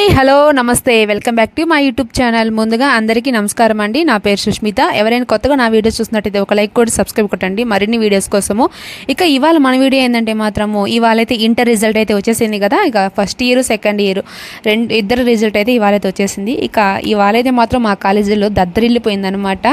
Hi hello నమస్తే. Welcome back to మా YouTube channel. ముందుగా అందరికీ నమస్కారం అండి. నా పేరు సుష్మిత. ఎవరైనా కొత్తగా నా వీడియోస్ చూసినట్టయితే ఒక లైక్ కూడా సబ్స్క్రైబ్ కొట్టండి. మరిన్ని వీడియోస్ కోసము. ఇక ఇవాళ మన వీడియో ఏంటంటే మాత్రము ఇవాళ అయితే ఇంటర్ రిజల్ట్ అయితే వచ్చేసింది కదా. ఇక ఫస్ట్ ఇయర్ సెకండ్ ఇయర్ రెండు ఇద్దరు రిజల్ట్ అయితే ఇవాళ అయితే వచ్చేసింది. ఇక ఇవాళ అయితే మాత్రం మా కాలేజీలో దద్దరిల్లిపోయిందనమాట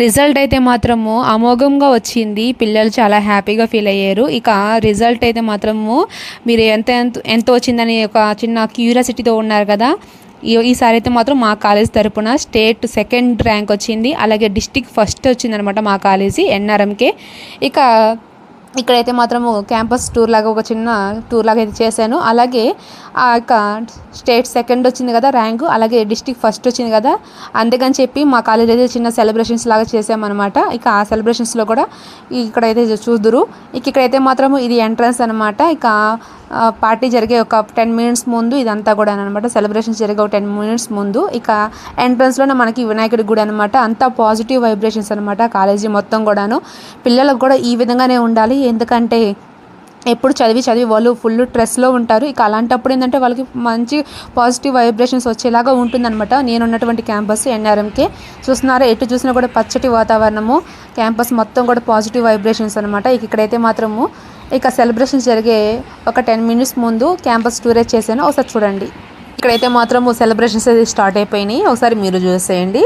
రిజల్ట్ అయితే మాత్రము అమోఘంగా వచ్చింది. పిల్లలు చాలా హ్యాపీగా ఫీల్ అయ్యారు. ఇక రిజల్ట్ అయితే మాత్రము మీరు ఎంత ఎంత ఎంత వచ్చిందని ఒక చిన్న క్యూరియాసిటీతో ఉన్నారు కదా. ఈ- ఈసారి అయితే మాత్రం మా కాలేజ్ తరపున స్టేట్ సెకండ్ ర్యాంక్ వచ్చింది. అలాగే డిస్టిక్ ఫస్ట్ వచ్చిందనమాట మా కాలేజీ ఎన్ఆర్ఎంకే. ఇక ఇక్కడైతే మాత్రము క్యాంపస్ టూర్ లాగా ఒక చిన్న టూర్ లాగా అయితే చేశాను. అలాగే ఆ యొక్క స్టేట్ సెకండ్ వచ్చింది కదా ర్యాంకు అలాగే డిస్టిక్ ఫస్ట్ వచ్చింది కదా. అందుకని చెప్పి మా కాలేజ్ అయితే చిన్న సెలబ్రేషన్స్ లాగా చేసామన్నమాట ఇక ఆ సెలబ్రేషన్స్లో కూడా ఇక్కడైతే చూదురు. ఇక ఇక్కడైతే మాత్రము ఇది ఎంట్రన్స్ అనమాట ఇక పార్టీ జరిగే ఒక టెన్ మినిట్స్ ముందు ఇదంతా కూడా అనమాట సెలబ్రేషన్స్ జరిగే ఒక టెన్ మినిట్స్ ముందు ఇక ఎంట్రన్స్లోనే మనకి వినాయకుడి గుడి అనమాట అంతా పాజిటివ్ వైబ్రేషన్స్ అనమాట కాలేజీ మొత్తం కూడాను. పిల్లలకు కూడా ఈ విధంగానే ఉండాలి. ఎందుకంటే ఎప్పుడు చదివి చదివి వాళ్ళు ఫుల్ స్ట్రెస్లో ఉంటారు. ఇక అలాంటప్పుడు ఏంటంటే వాళ్ళకి మంచి పాజిటివ్ వైబ్రేషన్స్ వచ్చేలాగా ఉంటుందన్నమాట. నేను ఉన్నటువంటి క్యాంపస్ ఎన్ఆర్ఎంకే. చూస్తున్నారా ఎటు చూసినా కూడా పచ్చటి వాతావరణము క్యాంపస్ మొత్తం కూడా పాజిటివ్ వైబ్రేషన్స్ అనమాట ఇక ఇక్కడైతే మాత్రము ఇక సెలబ్రేషన్ జరిగే ఒక టెన్ మినిట్స్ ముందు క్యాంపస్ టూరేజ్ చేశాను. ఒకసారి చూడండి. ఇక్కడైతే మాత్రము సెలబ్రేషన్స్ అయితే స్టార్ట్ అయిపోయినాయి. ఒకసారి మీరు చూసేయండి.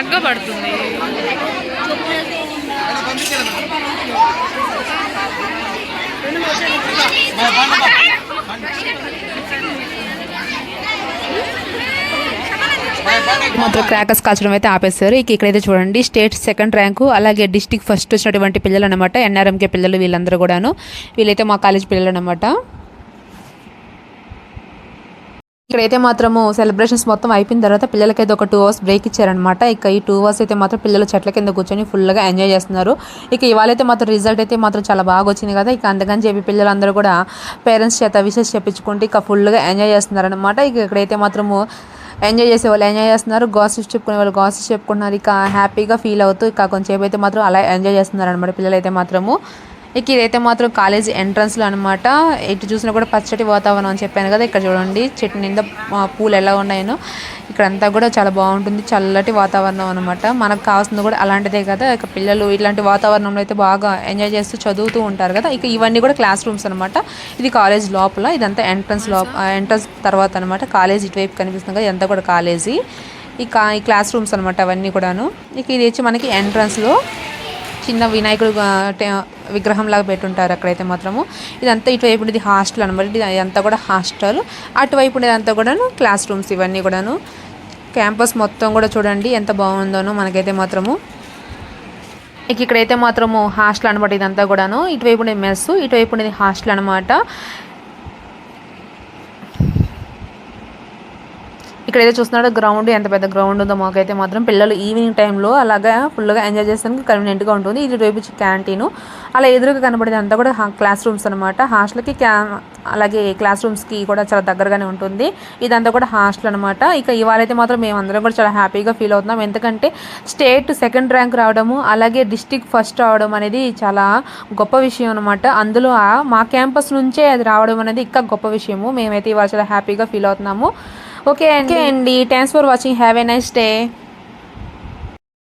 బ్లాక్గా పడుతుంది మాత్రం క్రాకర్స్ కాల్చడం అయితే ఆపేశారు. ఇక ఇక్కడైతే చూడండి స్టేట్ సెకండ్ ర్యాంకు అలాగే డిస్టిక్ ఫస్ట్ వచ్చినటువంటి పిల్లలు అనమాట ఎన్ఆర్ఎంకే పిల్లలు వీళ్ళందరూ కూడాను. వీళ్ళైతే మా కాలేజ్ పిల్లలు అనమాట ఇక్కడైతే మాత్రము సెలబ్రేషన్స్ మొత్తం అయిపోయిన తర్వాత పిల్లలకైతే ఒక టూ అవర్స్ బ్రేక్ ఇచ్చారనమాట ఇక ఈ టూ అవర్స్ అయితే మాత్రం పిల్లలు చెట్ల కింద కూర్చొని ఫుల్గా ఎంజాయ్ చేస్తున్నారు. ఇక ఇవాళైతే మాత్రం రిజల్ట్ అయితే మాత్రం చాలా బాగా వచ్చింది కదా. ఇక అందుకని చెప్పి పిల్లలందరూ కూడా పేరెంట్స్ చేత విషెస్ చెప్పించుకుంటే ఇక ఫుల్గా ఎంజాయ్ చేస్తున్నారనమాట ఇక ఇక్కడైతే మాత్రము ఎంజాయ్ చేసే వాళ్ళు ఎంజాయ్ చేస్తున్నారు. గాసిప్స్ చెప్పుకునే వాళ్ళు గాసిప్స్ చెప్పుకుంటున్నారు. ఇక హ్యాపీగా ఫీల్ అవుతూ ఇక కొంచెంసేపు అయితే మాత్రం అలా ఎంజాయ్ చేస్తున్నారు అనమాట పిల్లలైతే మాత్రము. ఇక ఇదైతే మాత్రం కాలేజ్ ఎంట్రన్స్లో అనమాట ఎటు చూసినా కూడా పచ్చటి వాతావరణం అని చెప్పాను కదా ఇక్కడ చూడండి. చెట్టు నిండా పూలు ఎలా ఉన్నాయో ఇక్కడంతా కూడా చాలా బాగుంటుంది చల్లటి వాతావరణం అనమాట మనకు కావాల్సింది కూడా అలాంటిదే కదా. ఇక పిల్లలు ఇలాంటి వాతావరణంలో అయితే బాగా ఎంజాయ్ చేస్తూ చదువుతూ ఉంటారు కదా. ఇక ఇవన్నీ కూడా క్లాస్ రూమ్స్ అనమాట ఇది కాలేజ్ లోపల ఇదంతా ఎంట్రన్స్ లోప ఎంట్రన్స్ తర్వాత అనమాట కాలేజ్ ఇటువైపు కనిపిస్తుంది కదా ఇదంతా కూడా కాలేజీ ఇక ఈ క్లాస్ రూమ్స్ అనమాట అవన్నీ కూడాను. ఇక ఇది వచ్చి మనకి ఎంట్రన్స్లో చిన్న వినాయకుడు విగ్రహంలాగా విగ్రహం లాగా పెట్టుంటారు అక్కడైతే మాత్రము. ఇదంతా ఇటువైపు ఉండేది హాస్టల్ అనమాట ఇది అంతా కూడా హాస్టల్. అటువైపు ఉండేదంతా కూడాను క్లాస్ రూమ్స్ ఇవన్నీ కూడాను. క్యాంపస్ మొత్తం కూడా చూడండి ఎంత బాగుందోనో మనకైతే మాత్రము. ఇక ఇక్కడైతే మాత్రము హాస్టల్ అనమాట ఇదంతా కూడాను. ఇటువైపు ఉండేది మెస్ ఇటువైపు ఉండేది హాస్టల్ అనమాట ఇక్కడైతే చూస్తున్నాడు గ్రౌండ్ ఎంత పెద్ద గ్రౌండ్ ఉందో మాకైతే మాత్రం పిల్లలు ఈవినింగ్ టైంలో అలాగా ఫుల్గా ఎంజాయ్ చేస్తానికి కన్వీనియంట్గా ఉంటుంది. ఇది రేపు క్యాంటీన్ అలా ఎదురుగా కనబడేది అంతా కూడా క్లాస్ రూమ్స్ అనమాట హాస్టల్కి క్యా అలాగే క్లాస్ రూమ్స్కి కూడా చాలా దగ్గరగానే ఉంటుంది. ఇదంతా కూడా హాస్టల్ అనమాట ఇక ఇవాళైతే మాత్రం మేమందరం కూడా చాలా హ్యాపీగా ఫీల్ అవుతున్నాం. ఎందుకంటే స్టేట్ సెకండ్ ర్యాంక్ రావడము అలాగే డిస్టిక్ ఫస్ట్ రావడం అనేది చాలా గొప్ప విషయం అనమాట అందులో మా క్యాంపస్ నుంచే అది రావడం అనేది ఇంకా గొప్ప విషయము. మేమైతే ఇవాళ చాలా హ్యాపీగా ఫీల్ అవుతున్నాము. ఓకే అండి అండి thanks for watching have a nice day